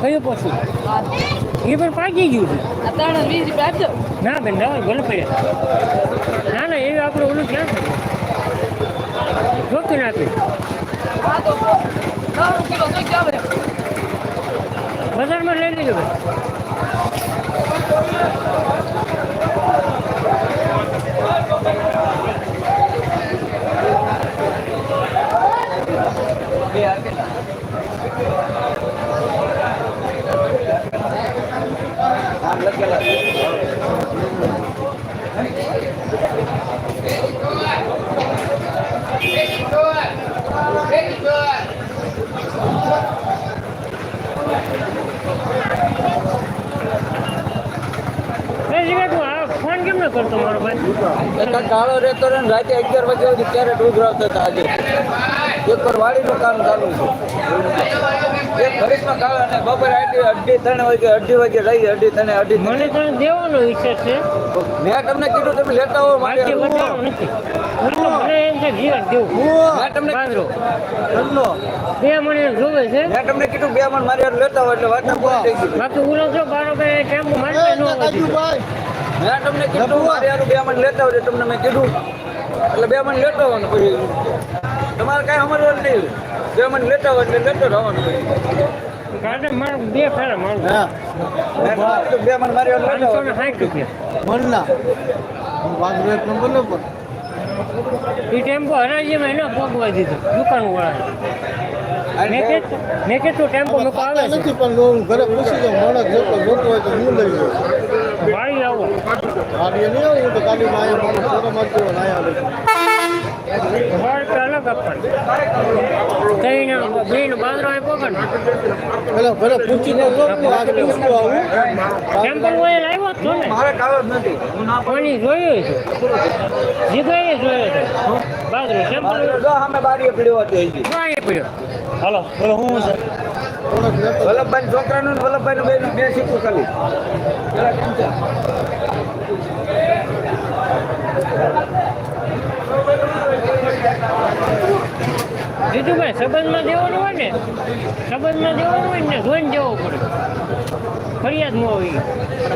કયું પશુ. એ પણ પાકી ગયું છે ના બેન દવા ભલે પડ્યા ના ના એવી આપણે ઓલું ક્યાં છે જોતું આવે બજારમાં લઈ લેજો ભાઈ ફોન કેમ ન કરતો મારો ભાઈ કાળો રહેતો રહે રાતે અગિયાર વાગે ત્યારે દૂધ રાવતા હતા આજે? એક પર વાડીનું કામ ચાલુ છે. કાળો અને બપોરે અઢી અઢી ત્રણ વાગે અઢી વાગે લઈ અઢી ત્રણ અઢી મને તને દેવાનો વિષય છે? મેં તમને કીધું તમે લેતા હોવ એટલે મને એમ છે જીવન દેવું. મેં તમને બે મને જોવે છે? મેં તમને કીધું બે મણ મારી લેતા હોય એટલે વાત પૂરી થઈ ગઈ. બાકી ઉલો છો બારો બે ટેમ્પો મારી ન હોય. મેં તમને કીધું મારી બે મણ લેતા હોય તમને મેં કીધું. એટલે બે મણ લેતા હોય ને પછી. તમારે કાંઈ સમજવાનું નહીં બે મને લેતા હોય એટલે લેતો રહેવાનું બે ફેરા મારું. મેં બે મણ મારી સાઠ રૂપિયા. મરના બાજુ એક નંબર નો પણ એ ટેમ્પો હરાજીમાં એને ભોગવા દીધો દુકાન વાળા મેં કે મેં કીધું ટેમ્પો આવે નથી પણ હું ઘરે પૂછી જાઉં માણસ હોય તો હું લઈ જાઉં વાળી આવો. ગાડી નહીં આવું તો ગાડીમાં અહીંયા માણસ મારતો હોય. હાલો બોલો હું છે? વલ્લભભાઈ છોકરાનું ને વલ્લભભાઈ નું બે શીખવું ખાલી. પેલા કેમ છે? જીતુભાઈ સંબંધમાં દેવાનું હોય ને? સંબંધમાં દેવાનું હોય ને જોઈને દેવો પડે. ફરિયાદ ન હોય.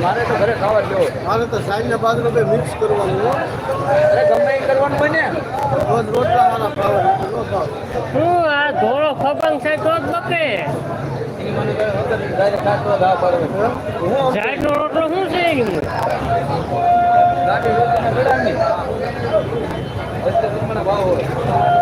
મારે તો ઘરે ખાવા જેવો. મારે તો સાંજને બાદ રૂપે મિક્સ કરવાનું હોય. અરે ગમે એ કરવાનું બને. રોજ રોટલા મારા ખાવા હું આ ધોળો ખપંગ છે તો જ બકે ઝાડનો રોટલો શું છે એની? હોય.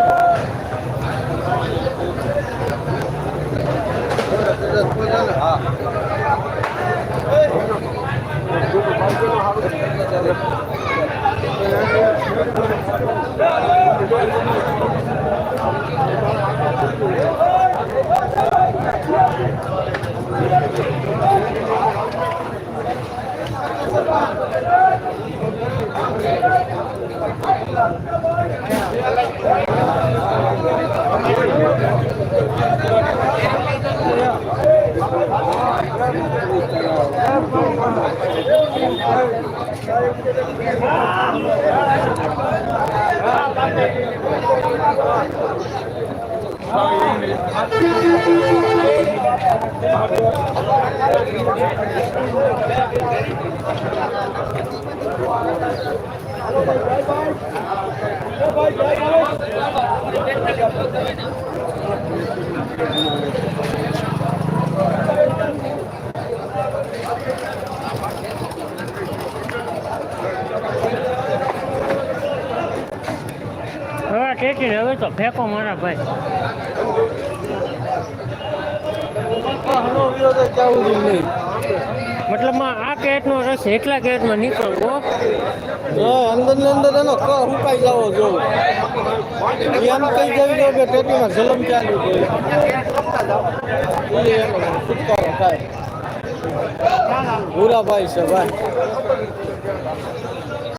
હવે ટેટીને હવે તો ફેંકો મારા ભાઈ. હલો વિરોધ જવું જાવું જ નહીં? મતલબમાં આ કેટનો રસ એટલા કેટમાં નીકળવો. અંદર ને અંદર એનો ક હુકાઈ જવો જો એ એમ કહી જવી જો કે ટેટીમાં જલમ ચાલુ જોઈએ છુટકારો થાય. ભૂરાભાઈ છે, ભાઈ.